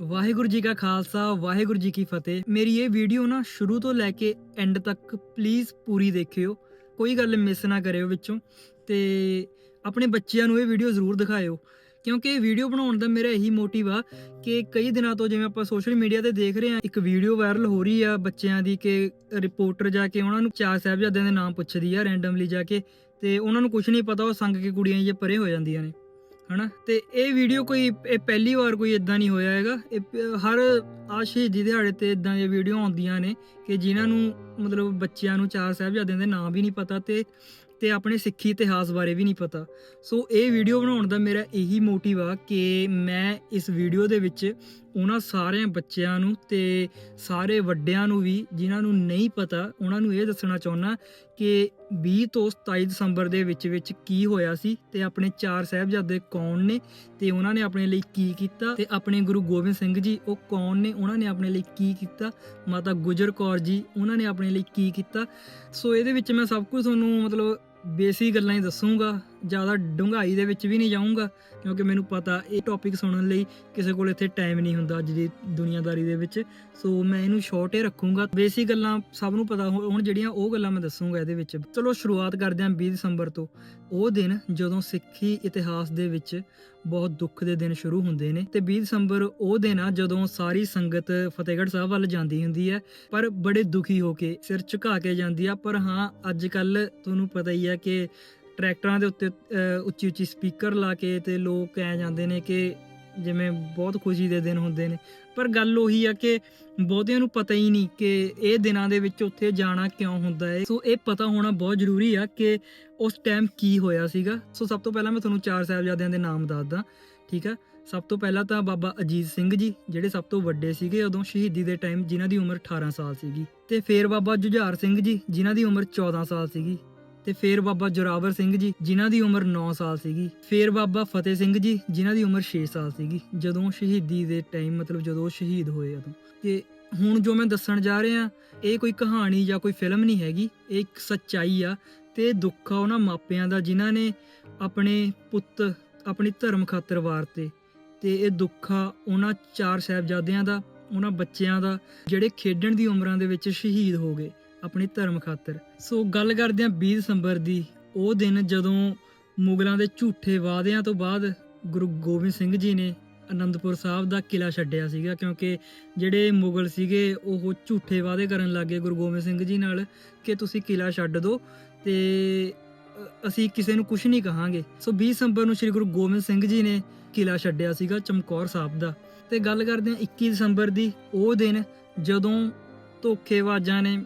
ਵਾਹਿਗੁਰੂ ਜੀ ਕਾ ਖਾਲਸਾ, ਵਾਹਿਗੁਰੂ ਜੀ ਕੀ ਫਤਿਹ। ਮੇਰੀ ਇਹ ਵੀਡੀਓ ਨਾ ਸ਼ੁਰੂ ਤੋਂ ਲੈ ਕੇ ਐਂਡ ਤੱਕ ਪਲੀਜ਼ ਪੂਰੀ ਦੇਖਿਓ। ਕੋਈ ਗੱਲ ਮਿਸ ਨਾ ਕਰਿਓ ਵਿੱਚੋਂ। ਤੇ ਆਪਣੇ ਬੱਚਿਆਂ ਨੂੰ ਇਹ ਵੀਡੀਓ ਜ਼ਰੂਰ ਦਿਖਾਇਓ। ਕਿਉਂਕਿ ਇਹ ਵੀਡੀਓ ਬਣਾਉਣ ਦਾ ਮੇਰਾ ਇਹੀ ਮੋਟਿਵ ਆ ਕਿ ਕਈ ਦਿਨਾਂ ਤੋਂ ਜਿਵੇਂ ਆਪਾਂ ਸੋਸ਼ਲ ਮੀਡੀਆ ਤੇ ਦੇਖ ਰਹੇ ਆ ਇੱਕ ਵੀਡੀਓ ਵਾਇਰਲ ਹੋ ਰਹੀ ਆ ਬੱਚਿਆਂ ਦੀ ਕਿ ਰਿਪੋਰਟਰ ਜਾ ਕੇ ਉਹਨਾਂ ਨੂੰ ਚਾਰ ਸਾਹਿਬਜ਼ਾਦਿਆਂ ਦੇ ਨਾਮ ਪੁੱਛਦੀ ਆ ਰੈਂਡਮਲੀ ਜਾ ਕੇ ਤੇ ਉਹਨਾਂ ਨੂੰ ਕੁਝ ਨਹੀਂ ਪਤਾ, ਉਹ ਸੰਗ ਕੇ ਕੁੜੀਆਂ ਜੇ ਪਰੇ ਹੋ ਜਾਂਦੀਆਂ ਨੇ। ਹਨਾ? ਤੇ ਇਹ ਵੀਡੀਓ ਕੋਈ, ਇਹ ਪਹਿਲੀ ਵਾਰ ਕੋਈ ਇਦਾਂ ਨਹੀਂ ਹੋਇਆ ਹੈਗਾ। ਇਹ ਪ- ਹਰ ਆ ਸ਼ਹੀਦੀ ਦਿਹਾੜੇ ਤੇ ਇਦਾਂ ਦੀਆਂ ਵੀਡੀਓ ਆਉਂਦੀਆਂ ਨੇ ਕਿ ਜਿਨ੍ਹਾਂ ਨੂੰ ਮਤਲਬ ਬੱਚਿਆਂ ਨੂੰ ਚਾਰ ਸਾਹਿਬਜ਼ਾਦਿਆਂ ਦੇ ਨਾਮ ਵੀ ਨਹੀਂ ਪਤਾ ਤੇ ਤੇ ਆਪਣੇ ਸਿੱਖੀ ਇਤਿਹਾਸ ਬਾਰੇ ਵੀ ਨਹੀਂ ਪਤਾ। ਸੋ ਇਹ ਵੀਡੀਓ ਬਣਾਉਣ ਦਾ ਮੇਰਾ ਇਹੀ ਮੋਟਿਵ ਆ ਕਿ ਮੈਂ ਇਸ ਵੀਡੀਓ ਦੇ ਵਿੱਚ ਉਹਨਾਂ ਸਾਰਿਆਂ ਬੱਚਿਆਂ ਨੂੰ ਤੇ ਸਾਰੇ ਵੱਡਿਆਂ ਨੂੰ ਵੀ, ਜਿਨ੍ਹਾਂ ਨੂੰ ਨਹੀਂ ਪਤਾ, ਉਹਨਾਂ ਨੂੰ ਇਹ ਦੱਸਣਾ ਚਾਹੁੰਦਾ ਕਿ 20 ਤੋਂ 27 ਦਸੰਬਰ ਦੇ ਵਿੱਚ ਵਿੱਚ ਕੀ ਹੋਇਆ ਸੀ ਤੇ ਆਪਣੇ ਚਾਰ ਸਾਹਿਬਜ਼ਾਦੇ ਕੌਣ ਨੇ ਤੇ ਉਹਨਾਂ ਨੇ ਆਪਣੇ ਲਈ ਕੀ ਕੀਤਾ ਤੇ ਆਪਣੇ ਗੁਰੂ ਗੋਬਿੰਦ ਸਿੰਘ ਜੀ, ਉਹ ਕੌਣ ਨੇ? ਉਹਨਾਂ ਨੇ ਆਪਣੇ ਲਈ ਕੀ ਕੀਤਾ? ਮਾਤਾ ਗੁਜਰ ਕੌਰ ਜੀ, ਉਹਨਾਂ ਨੇ ਆਪਣੇ ਲਈ ਕੀ ਕੀਤਾ? ਸੋ ਇਹਦੇ ਵਿੱਚ ਮੈਂ ਸਭ ਕੁਝ ਤੁਹਾਨੂੰ ਮਤਲਬ ਬੇਸਿਕ ਗੱਲਾਂ ਹੀ ਦੱਸੂਗਾ। ਜ਼ਿਆਦਾ ਡੂੰਘਾਈ ਦੇ ਵਿੱਚ ਵੀ ਨਹੀਂ ਜਾਊਂਗਾ, ਕਿਉਂਕਿ ਮੈਨੂੰ ਪਤਾ ਇਹ ਟੌਪਿਕ ਸੁਣਨ ਲਈ ਕਿਸੇ ਕੋਲ ਇੱਥੇ ਟਾਈਮ ਨਹੀਂ ਹੁੰਦਾ ਅੱਜ ਦੀ ਦੁਨੀਆਦਾਰੀ ਦੇ ਵਿੱਚ। ਸੋ ਮੈਂ ਇਹਨੂੰ ਸ਼ਾਰਟ ਹੀ ਰੱਖੂੰਗਾ। ਬੇਸਿਕ ਗੱਲਾਂ ਸਭ ਨੂੰ ਪਤਾ ਹੁਣ ਜਿਹੜੀਆਂ ਉਹ ਗੱਲਾਂ ਮੈਂ ਦੱਸੂੰਗਾ ਇਹਦੇ ਵਿੱਚ। ਚਲੋ, ਸ਼ੁਰੂਆਤ ਕਰਦੇ ਹਾਂ 20 ਦਸੰਬਰ ਤੋਂ। ਉਹ ਦਿਨ ਜਦੋਂ ਸਿੱਖੀ ਇਤਿਹਾਸ ਦੇ ਵਿੱਚ ਬਹੁਤ ਦੁੱਖ ਦੇ ਦਿਨ ਸ਼ੁਰੂ ਹੁੰਦੇ ਨੇ। ਤੇ 20 ਦਸੰਬਰ ਉਹ ਦਿਨ ਆ ਜਦੋਂ ਸਾਰੀ ਸੰਗਤ ਫਤਿਹਗੜ੍ਹ ਸਾਹਿਬ ਵੱਲ ਜਾਂਦੀ ਹੁੰਦੀ ਹੈ, ਪਰ ਬੜੇ ਦੁਖੀ ਹੋ ਕੇ ਸਿਰ ਝੁਕਾ ਕੇ ਜਾਂਦੀ ਆ। ਪਰ ਹਾਂ, ਅੱਜ ਕੱਲ ਤੁਹਾਨੂੰ ਪਤਾ ਹੀ ਆ ਕਿ ਟਰੈਕਟਰਾਂ ਦੇ ਉੱਤੇ ਉੱਚੀ ਉੱਚੀ ਸਪੀਕਰ ਲਾ ਕੇ ਤੇ ਲੋਕ ਕਹਿ ਜਾਂਦੇ ਨੇ ਕਿ ਜਿਵੇਂ ਬਹੁਤ ਖੁਸ਼ੀ ਦੇ ਦਿਨ ਹੁੰਦੇ ਨੇ। ਪਰ ਗੱਲ ਉਹੀ ਆ ਕਿ ਬਹੁਤਿਆਂ ਨੂੰ ਪਤਾ ਹੀ ਨਹੀਂ ਕਿ ਇਹ ਦਿਨਾਂ ਦੇ ਵਿੱਚ ਉੱਥੇ ਜਾਣਾ ਕਿਉਂ ਹੁੰਦਾ ਹੈ ਸੋ ਇਹ ਪਤਾ ਹੋਣਾ ਬਹੁਤ ਜ਼ਰੂਰੀ ਆ ਕਿ ਉਸ ਟਾਈਮ ਕੀ ਹੋਇਆ ਸੀਗਾ। ਸੋ ਸਭ ਤੋਂ ਪਹਿਲਾਂ ਮੈਂ ਤੁਹਾਨੂੰ ਚਾਰ ਸਾਹਿਬਜ਼ਾਦਿਆਂ ਦੇ ਨਾਮ ਦੱਸਦਾ, ਠੀਕ ਆ? ਸਭ ਤੋਂ ਪਹਿਲਾਂ ਤਾਂ ਬਾਬਾ ਅਜੀਤ ਸਿੰਘ ਜੀ, ਜਿਹੜੇ ਸਭ ਤੋਂ ਵੱਡੇ ਸੀਗੇ ਉਦੋਂ ਸ਼ਹੀਦੀ ਦੇ ਟਾਈਮ ਜਿਨ੍ਹਾਂ ਦੀ ਉਮਰ 18 ਸਾਲ ਸੀਗੀ। ਤੇ ਫੇਰ ਬਾਬਾ ਜੁਝਾਰ ਸਿੰਘ ਜੀ, ਜਿਨ੍ਹਾਂ ਦੀ ਉਮਰ 14 ਸਾਲ ਸੀਗੀ। ਤੇ ਫੇਰ ਬਾਬਾ ਜੋਰਾਵਰ ਸਿੰਘ ਜੀ, ਜਿਨ੍ਹਾਂ ਦੀ ਉਮਰ 9 ਸਾਲ ਸੀਗੀ। ਫੇਰ ਬਾਬਾ ਫਤਿਹ ਸਿੰਘ ਜੀ, ਜਿਨ੍ਹਾਂ ਦੀ ਉਮਰ 6 ਸਾਲ ਸੀਗੀ, ਜਦੋਂ ਸ਼ਹੀਦੀ ਦੇ ਟਾਈਮ, ਮਤਲਬ ਜਦੋਂ ਸ਼ਹੀਦ ਹੋਏ ਉਦੋਂ। ਤੇ ਹੁਣ ਜੋ ਮੈਂ ਦੱਸਣ ਜਾ ਰਿਹਾ, ਇਹ ਕੋਈ ਕਹਾਣੀ ਜਾਂ ਕੋਈ ਫਿਲਮ ਨਹੀਂ ਹੈਗੀ, ਇਹ ਇੱਕ ਸੱਚਾਈ ਆ, ਤੇ ਦੁੱਖ ਆ ਉਹਨਾਂ ਮਾਪਿਆਂ ਦਾ, ਜਿਨ੍ਹਾਂ ਨੇ ਆਪਣੇ ਪੁੱਤ, ਆਪਣੀ ਧਰਮ ਖਾਤਰ ਵਾਰਤੇ। ਤੇ ਇਹ ਦੁੱਖ ਆ ਉਹਨਾਂ ਚਾਰ ਸਾਹਿਬਜ਼ਾਦਿਆਂ ਦਾ, ਉਹਨਾਂ ਬੱਚਿਆਂ ਦਾ, ਜਿਹੜੇ ਖੇਡਣ ਦੀ ਉਮਰਾਂ ਦੇ ਵਿੱਚ ਸ਼ਹੀਦ ਹੋ ਗਏ। ਆਪਣੀ ਧਰਮ ਖਾਤਰ। ਸੋ ਗੱਲ ਕਰਦੇ ਹਾਂ 20 ਦਸੰਬਰ ਦੀ। ਉਹ ਦਿਨ ਜਦੋਂ ਮੁਗਲਾਂ ਦੇ ਝੂਠੇ ਵਾਅਦਿਆਂ ਤੋਂ ਬਾਅਦ ਗੁਰੂ ਗੋਬਿੰਦ ਸਿੰਘ ਜੀ ਨੇ ਅਨੰਦਪੁਰ ਸਾਹਿਬ ਦਾ ਕਿਲਾ ਛੱਡਿਆ ਸੀਗਾ, ਕਿਉਂਕਿ ਜਿਹੜੇ ਮੁਗਲ ਸੀਗੇ ਉਹ ਝੂਠੇ ਵਾਅਦੇ ਕਰਨ ਲੱਗੇ ਗੁਰੂ ਗੋਬਿੰਦ ਸਿੰਘ ਜੀ ਨਾਲ ਕਿ ਤੁਸੀਂ ਕਿਲਾ ਛੱਡ ਦਿਓ ਤੇ ਅਸੀਂ ਕਿਸੇ ਨੂੰ ਕੁਝ ਨਹੀਂ ਕਹਾਂਗੇ। ਸੋ 20 ਦਸੰਬਰ ਨੂੰ ਸ੍ਰੀ ਗੁਰੂ ਗੋਬਿੰਦ ਸਿੰਘ ਜੀ ਨੇ ਕਿਲਾ ਛੱਡਿਆ ਸੀਗਾ ਚਮਕੌਰ ਸਾਹਿਬ ਦਾ। ਤੇ ਗੱਲ ਕਰਦੇ ਹਾਂ 21 ਦਸੰਬਰ ਦੀ। ਉਹ ਦਿਨ ਜਦੋਂ ਧੋਖੇਬਾਜ਼ਾਂ ਨੇ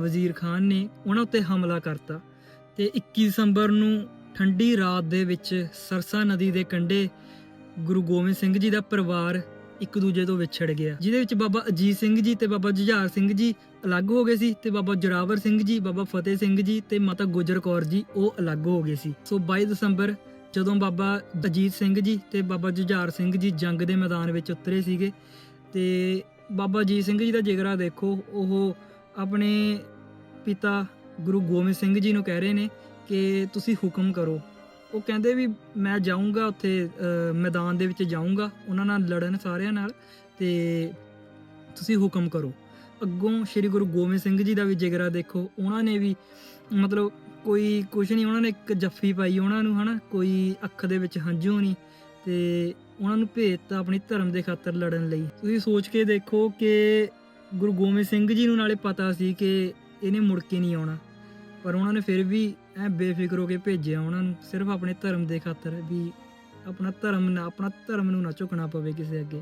ਵਜ਼ੀਰ ਖਾਨ ਨੇ ਉਹਨਾਂ ਉੱਤੇ ਹਮਲਾ ਕਰਤਾ ਤੇ 21 ਦਸੰਬਰ ਨੂੰ ਠੰਡੀ ਰਾਤ ਦੇ ਵਿੱਚ ਸਰਸਾ ਨਦੀ ਦੇ ਕੰਢੇ ਗੁਰੂ ਗੋਬਿੰਦ ਸਿੰਘ ਜੀ ਦਾ ਪਰਿਵਾਰ ਇੱਕ ਦੂਜੇ ਤੋਂ ਵਿਛੜ ਗਿਆ, ਜਿਹਦੇ ਵਿੱਚ ਬਾਬਾ ਅਜੀਤ ਸਿੰਘ ਜੀ ਤੇ ਬਾਬਾ ਜੁਝਾਰ ਸਿੰਘ ਜੀ ਅਲੱਗ ਹੋ ਗਏ ਸੀ ਤੇ ਬਾਬਾ ਜੋਰਾਵਰ ਸਿੰਘ ਜੀ, ਬਾਬਾ ਫਤਿਹ ਸਿੰਘ ਜੀ ਤੇ ਮਾਤਾ ਗੁਜਰ ਕੌਰ ਜੀ ਉਹ ਅਲੱਗ ਹੋ ਗਏ ਸੀ। ਸੋ 22 ਦਸੰਬਰ ਜਦੋਂ ਬਾਬਾ ਅਜੀਤ ਸਿੰਘ ਜੀ ਤੇ ਬਾਬਾ ਜੁਝਾਰ ਸਿੰਘ ਜੀ ਜੰਗ ਦੇ ਮੈਦਾਨ ਵਿੱਚ ਉਤਰੇ ਸੀਗੇ ਤੇ ਬਾਬਾ ਅਜੀਤ ਸਿੰਘ ਜੀ ਦਾ ਜਿਗਰਾ ਦੇਖੋ, ਉਹ ਆਪਣੇ ਪਿਤਾ ਗੁਰੂ ਗੋਬਿੰਦ ਸਿੰਘ ਜੀ ਨੂੰ ਕਹਿ ਰਹੇ ਨੇ ਕਿ ਤੁਸੀਂ ਹੁਕਮ ਕਰੋ। ਉਹ ਕਹਿੰਦੇ ਵੀ ਮੈਂ ਜਾਊਂਗਾ ਉੱਥੇ ਮੈਦਾਨ ਦੇ ਵਿੱਚ ਜਾਊਂਗਾ, ਉਹਨਾਂ ਨਾਲ ਲੜਨ ਸਾਰਿਆਂ ਨਾਲ ਤੇ ਤੁਸੀਂ ਹੁਕਮ ਕਰੋ। ਅੱਗੋਂ ਸ੍ਰੀ ਗੁਰੂ ਗੋਬਿੰਦ ਸਿੰਘ ਜੀ ਦਾ ਵੀ ਜਿਗਰਾ ਦੇਖੋ, ਉਹਨਾਂ ਨੇ ਵੀ ਮਤਲਬ ਕੋਈ ਕੁਝ ਨਹੀਂ, ਉਹਨਾਂ ਨੇ ਇੱਕ ਜੱਫੀ ਪਾਈ ਉਹਨਾਂ ਨੂੰ, ਹਨਾ? ਕੋਈ ਅੱਖ ਦੇ ਵਿੱਚ ਹੰਝੂ ਨਹੀਂ। ਤੇ ਉਹਨਾਂ ਨੂੰ ਭੇਜਤਾ ਆਪਣੀ ਧਰਮ ਦੇ ਖਾਤਰ ਲੜਨ ਲਈ। ਤੁਸੀਂ ਸੋਚ ਕੇ ਦੇਖੋ ਕਿ ਗੁਰੂ ਗੋਬਿੰਦ ਸਿੰਘ ਜੀ ਨੂੰ ਨਾਲੇ ਪਤਾ ਸੀ ਕਿ ਇਹਨੇ ਮੁੜ ਕੇ ਨਹੀਂ ਆਉਣਾ। ਪਰ ਉਹਨਾਂ ਨੇ ਫਿਰ ਵੀ ਐ ਬੇਫਿਕਰ ਹੋ ਕੇ ਭੇਜਿਆ ਉਹਨਾਂ ਨੂੰ, ਸਿਰਫ ਆਪਣੇ ਧਰਮ ਦੇ ਖਾਤਰ ਵੀ ਆਪਣਾ ਧਰਮ ਨਾ, ਆਪਣਾ ਧਰਮ ਨੂੰ ਨਾ ਝੁਕਣਾ ਪਵੇ ਕਿਸੇ ਅੱਗੇ,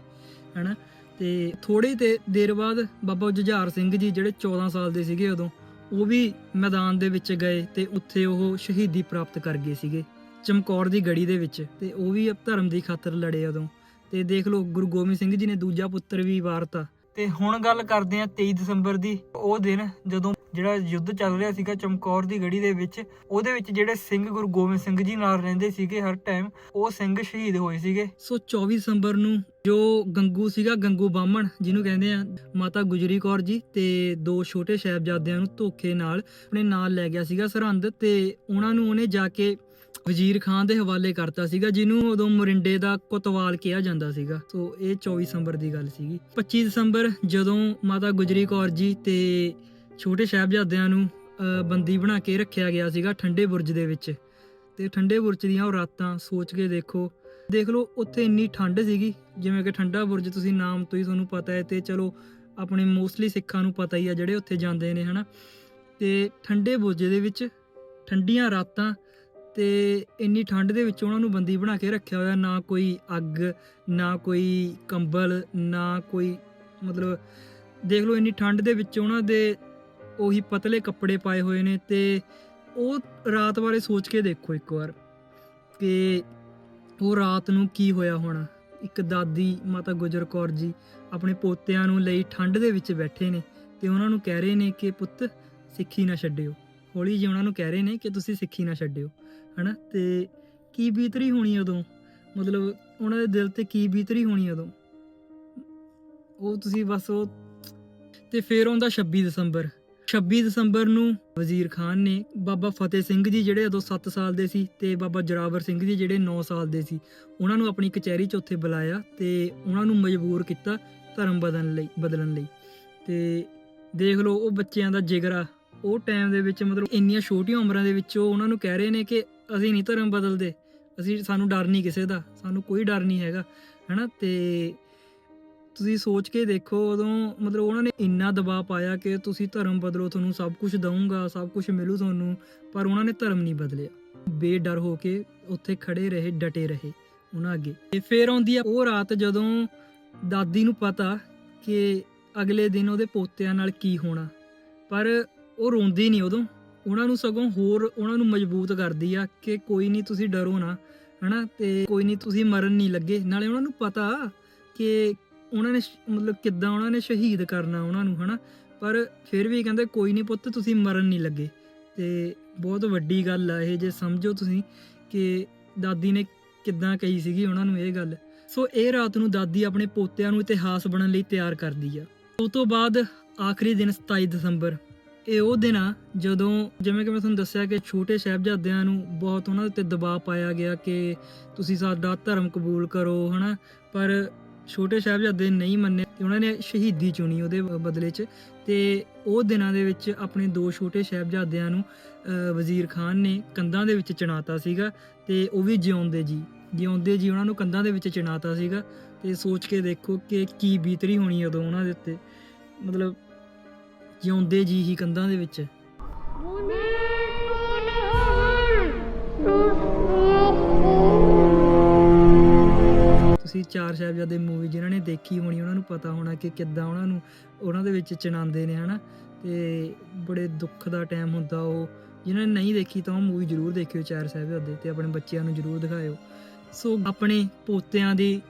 ਹੈਨਾ? ਤੇ ਥੋੜੀ ਤੇ ਦੇਰ ਬਾਅਦ ਬਾਬਾ ਜੁਝਾਰ ਸਿੰਘ ਜੀ ਜਿਹੜੇ 14 ਸਾਲ ਦੇ ਸੀਗੇ ਉਦੋਂ, ਉਹ ਵੀ ਮੈਦਾਨ ਦੇ ਵਿੱਚ ਗਏ ਤੇ ਉੱਥੇ ਉਹ ਸ਼ਹੀਦੀ ਪ੍ਰਾਪਤ ਕਰ ਗਏ ਸੀਗੇ। ਚਮਕੌਰ ਦੀ ਗੜੀ ਦੇ ਵਿੱਚ ਤੇ ਉਹ ਵੀ ਧਰਮ ਦੀ ਖਾਤਰ ਲੜੇ ਉਦੋਂ। ਤੇ ਦੇਖ ਲਓ, ਗੁਰੂ ਗੋਬਿੰਦ ਸਿੰਘ ਜੀ ਨੇ ਦੂਜਾ ਪੁੱਤਰ ਵੀ ਵਾਰਤਾ। ਤੇ ਹੁਣ ਗੱਲ ਕਰਦੇ ਆ 23 ਦਸੰਬਰ ਦੀ। ਉਹ ਦਿਨ ਜਦੋਂ ਜਿਹੜਾ ਯੁੱਧ ਚੱਲ ਰਿਹਾ ਸੀਗਾ ਚਮਕੌਰ ਦੀ ਗੜੀ ਦੇ ਵਿੱਚ, ਉਹਦੇ ਵਿੱਚ ਜਿਹੜੇ ਸਿੰਘ ਗੁਰੂ ਗੋਬਿੰਦ ਸਿੰਘ ਜੀ ਨਾਲ ਰਹਿੰਦੇ ਸੀਗੇ ਹਰ ਟਾਈਮ ਉਹ ਸਿੰਘ ਸ਼ਹੀਦ ਹੋਏ ਸੀਗੇ। ਸੋ 24 ਦਸੰਬਰ ਨੂੰ ਜੋ ਗੰਗੂ ਸੀਗਾ, ਗੰਗੂ ਬਾਹਮਣ, ਜਿਹਨੂੰ ਕਹਿੰਦੇ ਆ ਮਾਤਾ ਗੁਜਰੀ ਕੌਰ ਜੀ ਤੇ ਦੋ ਛੋਟੇ ਸਾਹਿਬਜ਼ਾਦਿਆਂ ਨੂੰ ਧੋਖੇ ਨਾਲ ਆਪਣੇ ਨਾਲ ਲੈ ਗਿਆ ਸੀਗਾ ਸਰਹੰਦ ਤੇ ਉਹਨਾਂ ਨੂੰ ਉਹਨੇ ਜਾ ਕੇ ਵਜ਼ੀਰ ਖਾਨ ਦੇ ਹਵਾਲੇ ਕਰਤਾ ਸੀਗਾ, ਜਿਹਨੂੰ ਉਦੋਂ ਮੋਰਿੰਡੇ ਦਾ ਕੋਤਵਾਲ ਕਿਹਾ ਜਾਂਦਾ ਸੀਗਾ। ਸੋ ਇਹ 24 ਦਸੰਬਰ ਦੀ ਗੱਲ ਸੀਗੀ। 25 ਦਸੰਬਰ ਜਦੋਂ ਮਾਤਾ ਗੁਜਰੀ ਕੌਰ ਜੀ ਤੇ ਛੋਟੇ ਸਾਹਿਬਜ਼ਾਦਿਆਂ ਨੂੰ ਬੰਦੀ ਬਣਾ ਕੇ ਰੱਖਿਆ ਗਿਆ ਸੀਗਾ ਠੰਡੇ ਬੁਰਜ ਦੇ ਵਿੱਚ। ਤੇ ਠੰਡੇ ਬੁਰਜ ਦੀਆਂ ਉਹ ਰਾਤਾਂ ਸੋਚ ਕੇ ਦੇਖੋ। ਦੇਖ ਲਓ, ਉੱਥੇ ਇੰਨੀ ਠੰਡ ਸੀਗੀ, ਜਿਵੇਂ ਕਿ ਠੰਡਾ ਬੁਰਜ ਤੁਸੀਂ ਨਾਮ ਤੋਂ ਹੀ ਤੁਹਾਨੂੰ ਪਤਾ ਹੈ ਤੇ ਚਲੋ, ਆਪਣੇ ਮੋਸਟਲੀ ਸਿੱਖਾਂ ਨੂੰ ਪਤਾ ਹੀ ਆ ਜਿਹੜੇ ਉੱਥੇ ਜਾਂਦੇ ਨੇ, ਹਨਾ। ਤੇ ਠੰਡੇ ਬੁਰਜ ਦੇ ਵਿੱਚ ਠੰਡੀਆਂ ਰਾਤਾਂ ਤੇ ਇੰਨੀ ਠੰਡ ਦੇ ਵਿੱਚ ਉਹਨਾਂ ਨੂੰ ਬੰਦੀ ਬਣਾ ਕੇ ਰੱਖਿਆ ਹੋਇਆ, ਨਾ ਕੋਈ ਅੱਗ, ਨਾ ਕੋਈ ਕੰਬਲ, ਨਾ ਕੋਈ ਮਤਲਬ ਦੇਖ ਲਓ ਇੰਨੀ ਠੰਡ ਦੇ ਵਿੱਚ ਉਹਨਾਂ ਦੇ ਉਹੀ ਪਤਲੇ ਕੱਪੜੇ ਪਾਏ ਹੋਏ ਨੇ ਤੇ ਉਹ ਰਾਤ ਬਾਰੇ ਸੋਚ ਕੇ ਦੇਖੋ ਇੱਕ ਵਾਰ ਕਿ ਉਹ ਰਾਤ ਨੂੰ ਕੀ ਹੋਇਆ ਹੋਣਾ। ਇੱਕ ਦਾਦੀ ਮਾਤਾ ਗੁਜਰ ਕੌਰ ਜੀ ਆਪਣੇ ਪੋਤਿਆਂ ਨੂੰ ਲਈ ਠੰਡ ਦੇ ਵਿੱਚ ਬੈਠੇ ਨੇ ਤੇ ਉਹਨਾਂ ਨੂੰ ਕਹਿ ਰਹੇ ਨੇ ਕਿ ਪੁੱਤ ਸਿੱਖੀ ਨਾ ਛੱਡਿਓ। ਹੌਲੀ ਜਿਹੀ ਉਹਨਾਂ ਨੂੰ ਕਹਿ ਰਹੇ ਨੇ ਕਿ ਤੁਸੀਂ ਸਿੱਖੀ ਨਾ ਛੱਡਿਓ, ਹਨਾ? ਤੇ ਕੀ ਬੀਤਰੀ ਹੋਣੀ ਉਦੋਂ? ਮਤਲਬ ਉਹਨਾਂ ਦੇ ਦਿਲ ਤੇ ਕੀ ਬੀਤਰੀ ਹੋਣੀ ਉਦੋਂ? ਉਹ ਤੁਸੀਂ ਬਸ ਉਹ ਤੇ ਫਿਰ ਆਉਂਦਾ 26 ਦਸੰਬਰ। 26 ਦਸੰਬਰ ਨੂੰ ਵਜ਼ੀਰ ਖਾਨ ਨੇ ਬਾਬਾ ਫਤਿਹ ਸਿੰਘ ਜੀ ਜਿਹੜੇ ਉਦੋਂ 7 ਸਾਲ ਦੇ ਸੀ ਤੇ ਬਾਬਾ ਜਰਾਵਰ ਸਿੰਘ ਜੀ ਜਿਹੜੇ 9 ਸਾਲ ਦੇ ਸੀ, ਉਹਨਾਂ ਨੂੰ ਆਪਣੀ ਕਚਹਿਰੀ 'ਚ ਉੱਥੇ ਬੁਲਾਇਆ ਤੇ ਉਹਨਾਂ ਨੂੰ ਮਜਬੂਰ ਕੀਤਾ ਧਰਮ ਬਦਲਣ ਲਈ ਬਦਲਣ ਲਈ। ਤੇ ਦੇਖ ਲਓ ਉਹ ਬੱਚਿਆਂ ਦਾ ਜਿਗਰਾ ਉਹ ਟਾਈਮ ਦੇ ਵਿੱਚ ਮਤਲਬ ਇੰਨੀਆਂ ਛੋਟੀਆਂ ਉਮਰਾਂ ਦੇ ਵਿੱਚ ਉਹ ਉਹਨਾਂ ਨੂੰ ਕਹਿ ਰਹੇ ਨੇ ਕਿ ਅਸੀਂ ਨਹੀਂ ਧਰਮ ਬਦਲਦੇ, ਅਸੀਂ ਸਾਨੂੰ ਡਰ ਨਹੀਂ ਕਿਸੇ ਦਾ, ਸਾਨੂੰ ਕੋਈ ਡਰ ਨਹੀਂ ਹੈਗਾ, ਹੈਨਾ? ਤੇ ਤੁਸੀਂ ਸੋਚ ਕੇ ਦੇਖੋ ਉਦੋਂ ਮਤਲਬ ਉਹਨਾਂ ਨੇ ਇੰਨਾ ਦਬਾਅ ਪਾਇਆ ਕਿ ਤੁਸੀਂ ਧਰਮ ਬਦਲੋ, ਤੁਹਾਨੂੰ ਸਭ ਕੁਝ ਦਊਂਗਾ, ਸਭ ਕੁਝ ਮਿਲੂ ਤੁਹਾਨੂੰ, ਪਰ ਉਹਨਾਂ ਨੇ ਧਰਮ ਨਹੀਂ ਬਦਲਿਆ। ਬੇਡਰ ਹੋ ਕੇ ਉੱਥੇ ਖੜੇ ਰਹੇ, ਡਟੇ ਰਹੇ ਉਹਨਾਂ ਅੱਗੇ। ਤੇ ਫੇਰ ਆਉਂਦੀ ਆ ਉਹ ਰਾਤ ਜਦੋਂ ਦਾਦੀ ਨੂੰ ਪਤਾ ਕਿ ਅਗਲੇ ਦਿਨ ਉਹਦੇ ਪੋਤਿਆਂ ਨਾਲ ਕੀ ਹੋਣਾ, ਪਰ ਉਹ ਰੋਂਦੀ ਨਹੀਂ ਉਦੋਂ। ਉਹਨਾਂ ਨੂੰ ਸਗੋਂ ਹੋਰ ਉਹਨਾਂ ਨੂੰ ਮਜ਼ਬੂਤ ਕਰਦੀ ਆ ਕਿ ਕੋਈ ਨਹੀਂ ਤੁਸੀਂ ਡਰੋ ਨਾ, ਹਨਾ? ਤੇ ਕੋਈ ਨਹੀਂ ਤੁਸੀਂ ਮਰਨ ਨਹੀਂ ਲੱਗੇ। ਨਾਲੇ ਉਹਨਾਂ ਨੂੰ ਪਤਾ ਕਿ ਉਹਨਾਂ ਨੇ ਮਤਲਬ ਕਿੱਦਾਂ ਉਹਨਾਂ ਨੇ ਸ਼ਹੀਦ ਕਰਨਾ ਉਹਨਾਂ ਨੂੰ, ਹਨਾ? ਪਰ ਫਿਰ ਵੀ ਕਹਿੰਦੇ ਕੋਈ ਨਹੀਂ ਪੁੱਤ, ਤੁਸੀਂ ਮਰਨ ਨਹੀਂ ਲੱਗੇ। ਤੇ ਬਹੁਤ ਵੱਡੀ ਗੱਲ ਆ ਇਹ, ਜੇ ਸਮਝੋ ਤੁਸੀਂ ਕਿ ਦਾਦੀ ਨੇ ਕਿੱਦਾਂ ਕਹੀ ਸੀਗੀ ਉਹਨਾਂ ਨੂੰ ਇਹ ਗੱਲ। ਸੋ ਇਹ ਰਾਤ ਨੂੰ ਦਾਦੀ ਆਪਣੇ ਪੋਤਿਆਂ ਨੂੰ ਇਤਿਹਾਸ ਬਣਨ ਲਈ ਤਿਆਰ ਕਰਦੀ ਆ। ਉਸ ਤੋਂ ਬਾਅਦ ਆਖਰੀ ਦਿਨ 27 ਦਸੰਬਰ। ਇਹ ਉਹ ਦਿਨ ਆ ਜਦੋਂ ਜਿਵੇਂ ਕਿ ਮੈਂ ਤੁਹਾਨੂੰ ਦੱਸਿਆ ਕਿ ਛੋਟੇ ਸਾਹਿਬਜ਼ਾਦਿਆਂ ਨੂੰ ਬਹੁਤ ਉਹਨਾਂ ਉੱਤੇ ਦਬਾਅ ਪਾਇਆ ਗਿਆ ਕਿ ਤੁਸੀਂ ਸਾਡਾ ਧਰਮ ਕਬੂਲ ਕਰੋ, ਹਨਾ? ਪਰ ਛੋਟੇ ਸਾਹਿਬਜ਼ਾਦੇ ਨਹੀਂ ਮੰਨੇ ਤੇ ਉਹਨਾਂ ਨੇ ਸ਼ਹੀਦੀ ਚੁਣੀ ਉਹਦੇ ਬਦਲੇ 'ਚ ਤੇ ਉਹ ਦਿਨਾਂ ਦੇ ਵਿੱਚ ਆਪਣੇ ਦੋ ਛੋਟੇ ਸਾਹਿਬਜ਼ਾਦਿਆਂ ਨੂੰ ਵਜ਼ੀਰ ਖਾਨ ਨੇ ਕੰਧਾਂ ਦੇ ਵਿੱਚ ਚਿਣਾਤਾ ਸੀਗਾ ਤੇ ਉਹ ਵੀ ਜਿਉਂਦੇ ਜੀ। ਜਿਉਂਦੇ ਜੀ ਉਹਨਾਂ ਨੂੰ ਕੰਧਾਂ ਦੇ ਵਿੱਚ ਚਿਣਾਤਾ ਸੀਗਾ ਤੇ ਸੋਚ ਕੇ ਦੇਖੋ ਕਿ ਕੀ ਬੀਤਰੀ ਹੋਣੀ ਉਦੋਂ ਉਹਨਾਂ ਦੇ ਉੱਤੇ। ਮਤਲਬ ਜਿਉਂਦੇ ਜੀ ਹੀ ਕੰਧਾਂ ਦੇ ਵਿੱਚ। ਤੁਸੀਂ ਚਾਰ ਸਾਹਿਬਜ਼ਾਦੇ ਮੂਵੀ ਜਿਨ੍ਹਾਂ ਨੇ ਦੇਖੀ ਹੋਣੀ, ਉਹਨਾਂ ਨੂੰ ਪਤਾ ਹੋਣਾ ਕਿ ਕਿੱਦਾਂ ਉਹਨਾਂ ਨੂੰ, ਉਹਨਾਂ ਦੇ ਵਿੱਚ ਚਣਾਉਂਦੇ ਨੇ, ਹਨਾ? ਤੇ ਬੜੇ ਦੁੱਖ ਦਾ ਟਾਈਮ ਹੁੰਦਾ ਉਹ। ਜਿਨ੍ਹਾਂ ਨੇ ਨਹੀਂ ਦੇਖੀ ਤਾਂ ਉਹ ਮੂਵੀ ਜ਼ਰੂਰ ਦੇਖਿਓ ਚਾਰ ਸਾਹਿਬਜ਼ਾਦੇ ਤੇ ਆਪਣੇ ਬੱਚਿਆਂ ਨੂੰ ਜ਼ਰੂਰ ਦਿਖਾਇਓ। ਸੋ ਆਪਣੇ ਪੋਤਿਆਂ ਦੀ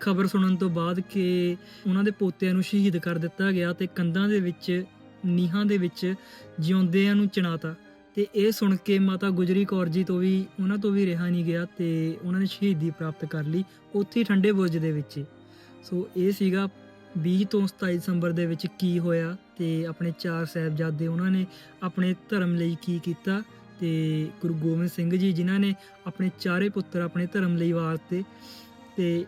ਖਬਰ ਸੁਣਨ ਤੋਂ ਬਾਅਦ ਕਿ ਉਹਨਾਂ ਦੇ ਪੋਤਿਆਂ ਨੂੰ ਸ਼ਹੀਦ ਕਰ ਦਿੱਤਾ ਗਿਆ ਤੇ ਕੰਧਾਂ ਦੇ ਵਿੱਚ, ਨੀਹਾਂ ਦੇ ਵਿੱਚ ਜਿਉਂਦਿਆਂ ਨੂੰ ਚਿਣਾਤਾ। ਤੇ ਇਹ ਸੁਣ ਕੇ ਮਾਤਾ ਗੁਜਰੀ ਕੌਰ ਜੀ ਤੋਂ ਵੀ, ਉਹਨਾਂ ਤੋਂ ਵੀ ਰਿਹਾ ਨਹੀਂ ਗਿਆ ਤੇ ਉਹਨਾਂ ਨੇ ਸ਼ਹੀਦੀ ਪ੍ਰਾਪਤ ਕਰ ਲਈ ਉੱਥੇ ਹੀ ਠੰਡੇ ਬੁਰਜ ਦੇ ਵਿੱਚ। ਸੋ ਇਹ ਸੀਗਾ 20 ਤੋਂ 27 ਦਸੰਬਰ ਦੇ ਵਿੱਚ ਕੀ ਹੋਇਆ ਤੇ ਆਪਣੇ ਚਾਰ ਸਾਹਿਬਜ਼ਾਦੇ ਉਹਨਾਂ ਨੇ ਆਪਣੇ ਧਰਮ ਲਈ ਕੀ ਕੀਤਾ ਤੇ ਗੁਰੂ ਗੋਬਿੰਦ ਸਿੰਘ ਜੀ ਜਿਨ੍ਹਾਂ ਨੇ ਆਪਣੇ ਚਾਰੇ ਪੁੱਤਰ ਆਪਣੇ ਧਰਮ ਲਈ ਵਾਰਤੇ। ਤੇ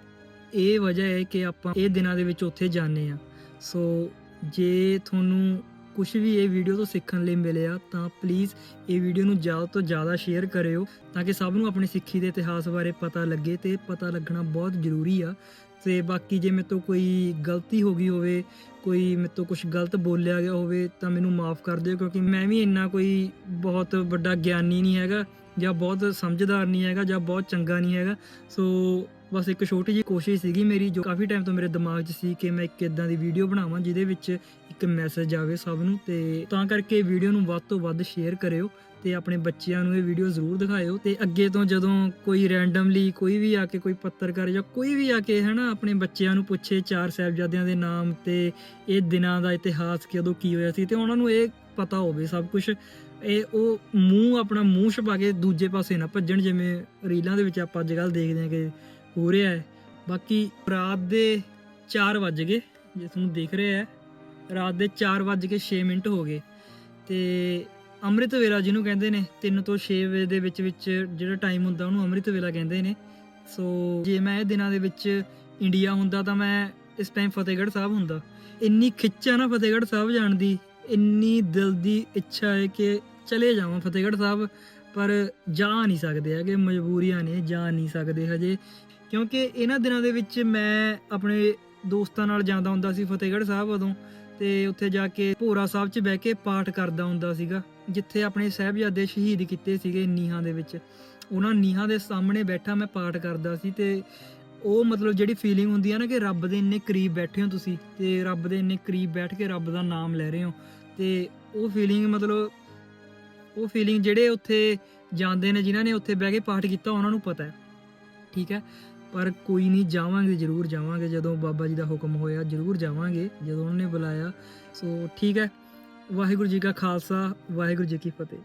ਇਹ ਵਜ੍ਹਾ ਹੈ ਕਿ ਆਪਾਂ ਇਹ ਦਿਨਾਂ ਦੇ ਵਿੱਚ ਉੱਥੇ ਜਾਂਦੇ ਆ ਸੋ ਜੇ ਤੁਹਾਨੂੰ ਕੁਝ ਵੀ ਇਹ ਵੀਡੀਓ ਤੋਂ ਸਿੱਖਣ ਲਈ ਮਿਲਿਆ, ਤਾਂ ਪਲੀਜ਼ ਇਹ ਵੀਡੀਓ ਨੂੰ ਜ਼ਿਆਦਾ ਤੋਂ ਜ਼ਿਆਦਾ ਸ਼ੇਅਰ ਕਰਿਓ, ਤਾਂ ਕਿ ਸਭ ਨੂੰ ਆਪਣੇ ਸਿੱਖੀ ਦੇ ਇਤਿਹਾਸ ਬਾਰੇ ਪਤਾ ਲੱਗੇ ਤੇ ਪਤਾ ਲੱਗਣਾ ਬਹੁਤ ਜ਼ਰੂਰੀ ਆ। ਤੇ ਬਾਕੀ ਜੇ ਮੇਰੇ ਤੋਂ ਕੋਈ ਗਲਤੀ ਹੋ ਗਈ ਹੋਵੇ, ਕੋਈ ਮੇਰੇ ਤੋਂ ਕੁਝ ਗਲਤ ਬੋਲਿਆ ਗਿਆ ਹੋਵੇ, ਤਾਂ ਮੈਨੂੰ ਮਾਫ ਕਰ ਦਿਓ, ਕਿਉਂਕਿ ਮੈਂ ਵੀ ਇੰਨਾ ਕੋਈ ਬਹੁਤ ਵੱਡਾ ਗਿਆਨੀ ਨਹੀਂ ਹੈਗਾ, ਜਾਂ ਬਹੁਤ ਸਮਝਦਾਰ ਨਹੀਂ ਹੈਗਾ, ਜਾਂ ਬਹੁਤ ਚੰਗਾ ਨਹੀਂ ਹੈਗਾ। ਸੋ ਬਸ ਇੱਕ ਛੋਟੀ ਜਿਹੀ ਕੋਸ਼ਿਸ਼ ਸੀਗੀ ਮੇਰੀ, ਜੋ ਕਾਫੀ ਟਾਈਮ ਤੋਂ ਮੇਰੇ ਦਿਮਾਗ 'ਚ ਸੀ ਕਿ ਮੈਂ ਇੱਕ ਇਦਾਂ ਦੀ ਵੀਡੀਓ ਬਣਾਵਾਂ, ਜਿਹਦੇ ਵਿੱਚ ਇੱਕ ਮੈਸੇਜ ਆਵੇ ਸਭ ਨੂੰ। ਤੇ ਤਾਂ ਕਰਕੇ ਵੀਡੀਓ ਨੂੰ ਵੱਧ ਤੋਂ ਵੱਧ ਸ਼ੇਅਰ ਕਰਿਓ ਤੇ ਆਪਣੇ ਬੱਚਿਆਂ ਨੂੰ ਇਹ ਵੀਡੀਓ ਜ਼ਰੂਰ ਦਿਖਾਇਓ। ਤੇ ਅੱਗੇ ਤੋਂ ਜਦੋਂ ਕੋਈ ਰੈਂਡਮਲੀ ਕੋਈ ਵੀ ਆ ਕੇ ਕੋਈ ਪੱਤਰਕਾਰ ਜਾਂ ਕੋਈ ਵੀ ਆ ਕੇ ਹਨਾ ਆਪਣੇ ਬੱਚਿਆਂ ਨੂੰ ਪੁੱਛੇ ਚਾਰ ਸਾਹਿਬਜ਼ਾਦਿਆਂ ਦੇ ਨਾਮ ਤੇ ਇਹ ਦਿਨਾਂ ਦਾ ਇਤਿਹਾਸ ਕਦੋਂ ਕੀ ਹੋਇਆ ਸੀ, ਤੇ ਉਹਨਾਂ ਨੂੰ ਇਹ ਪਤਾ ਹੋਵੇ ਸਭ ਕੁਝ ਇਹ ਉਹ ਮੂੰਹ ਆਪਣਾ ਮੂੰਹ ਛਪਾ ਕੇ ਦੂਜੇ ਪਾਸੇ ਨਾ ਭੱਜਣ, ਜਿਵੇਂ ਰੀਲਾਂ ਦੇ ਵਿੱਚ ਆਪਾਂ ਅੱਜ ਕੱਲ ਦੇਖਦੇ ਹਾਂ ਕਿ ਹੋ ਰਿਹਾ ਹੈ। ਬਾਕੀ ਰਾਤ ਦੇ 4 ਵੱਜ ਗਏ, ਜੇ ਤੁਹਾਨੂੰ ਦੇਖ ਰਿਹਾ ਹੈ। ਰਾਤ ਦੇ 4 ਵੱਜ ਕੇ 6 ਮਿੰਟ ਹੋ ਗਏ। ਤੇ ਅੰਮ੍ਰਿਤ ਵੇਲਾ ਜਿਹਨੂੰ ਕਹਿੰਦੇ ਨੇ 3 ਤੋਂ 6 ਵਜੇ ਦੇ ਵਿੱਚ ਵਿੱਚ ਜਿਹੜਾ ਟਾਈਮ ਹੁੰਦਾ ਉਹਨੂੰ ਅੰਮ੍ਰਿਤ ਵੇਲਾ ਕਹਿੰਦੇ ਨੇ। ਸੋ ਜੇ ਮੈਂ ਇਹ ਦਿਨਾਂ ਦੇ ਵਿੱਚ ਇੰਡੀਆ ਹੁੰਦਾ ਤਾਂ ਮੈਂ ਇਸ ਟਾਈਮ ਫਤਿਹਗੜ੍ਹ ਸਾਹਿਬ ਹੁੰਦਾ। ਇੰਨੀ ਖਿੱਚ ਆ ਨਾ ਫਤਿਹਗੜ੍ਹ ਸਾਹਿਬ ਜਾਣ ਦੀ, ਇੰਨੀ ਦਿਲ ਦੀ ਇੱਛਾ ਹੈ ਕਿ ਚਲੇ ਜਾਵਾਂ ਫਤਿਹਗੜ੍ਹ ਸਾਹਿਬ, ਪਰ ਜਾ ਨਹੀਂ ਸਕਦੇ ਹੈਗੇ, ਮਜਬੂਰੀਆਂ ਨੇ, ਜਾ ਨਹੀਂ ਸਕਦੇ ਹਜੇ। ਕਿਉਂਕਿ ਇਹਨਾਂ ਦਿਨਾਂ ਦੇ ਵਿੱਚ ਮੈਂ ਆਪਣੇ ਦੋਸਤਾਂ ਨਾਲ ਜਾਂਦਾ ਹੁੰਦਾ ਸੀ ਫਤਿਹਗੜ੍ਹ ਸਾਹਿਬ ਉਦੋਂ, ਤੇ ਉੱਥੇ ਜਾ ਕੇ ਭੋਰਾ ਸਾਹਿਬ 'ਚ ਬਹਿ ਕੇ ਪਾਠ ਕਰਦਾ ਹੁੰਦਾ ਸੀਗਾ, ਜਿੱਥੇ ਆਪਣੇ ਸਾਹਿਬਜ਼ਾਦੇ ਸ਼ਹੀਦ ਕੀਤੇ ਸੀਗੇ ਨੀਹਾਂ ਦੇ ਵਿੱਚ। ਉਹਨਾਂ ਨੀਹਾਂ ਦੇ ਸਾਹਮਣੇ ਬੈਠਾ ਮੈਂ ਪਾਠ ਕਰਦਾ ਸੀ ਤੇ ਉਹ ਮਤਲਬ ਜਿਹੜੀ ਫੀਲਿੰਗ ਹੁੰਦੀ ਹੈ ਨਾ ਕਿ ਰੱਬ ਦੇ ਇੰਨੇ ਕਰੀਬ ਬੈਠੇ ਹੋ ਤੁਸੀਂ, ਤੇ ਰੱਬ ਦੇ ਇੰਨੇ ਕਰੀਬ ਬੈਠ ਕੇ ਰੱਬ ਦਾ ਨਾਮ ਲੈ ਰਹੇ ਹੋ, ਤੇ ਉਹ ਫੀਲਿੰਗ ਮਤਲਬ, ਉਹ ਫੀਲਿੰਗ ਜਿਹੜੇ ਉੱਥੇ ਜਾਂਦੇ ਨੇ, ਜਿਨ੍ਹਾਂ ਨੇ ਉੱਥੇ ਬਹਿ ਕੇ ਪਾਠ ਕੀਤਾ, ਉਹਨਾਂ ਨੂੰ ਪਤਾ ਹੈ। ਠੀਕ ਹੈ? ਪਰ ਕੋਈ ਨਹੀਂ, ਜਾਵਾਂਗੇ, ਜ਼ਰੂਰ ਜਾਵਾਂਗੇ। ਜਦੋਂ ਬਾਬਾ ਜੀ ਦਾ ਹੁਕਮ ਹੋਇਆ, ਜ਼ਰੂਰ ਜਾਵਾਂਗੇ। ਜਦੋਂ ਉਹਨੇ ਬੁਲਾਇਆ, ਸੋ ਠੀਕ ਹੈ। ਵਾਹਿਗੁਰੂ ਜੀ ਕਾ ਖਾਲਸਾ, ਵਾਹਿਗੁਰੂ ਜੀ ਕੀ ਫਤਿਹ।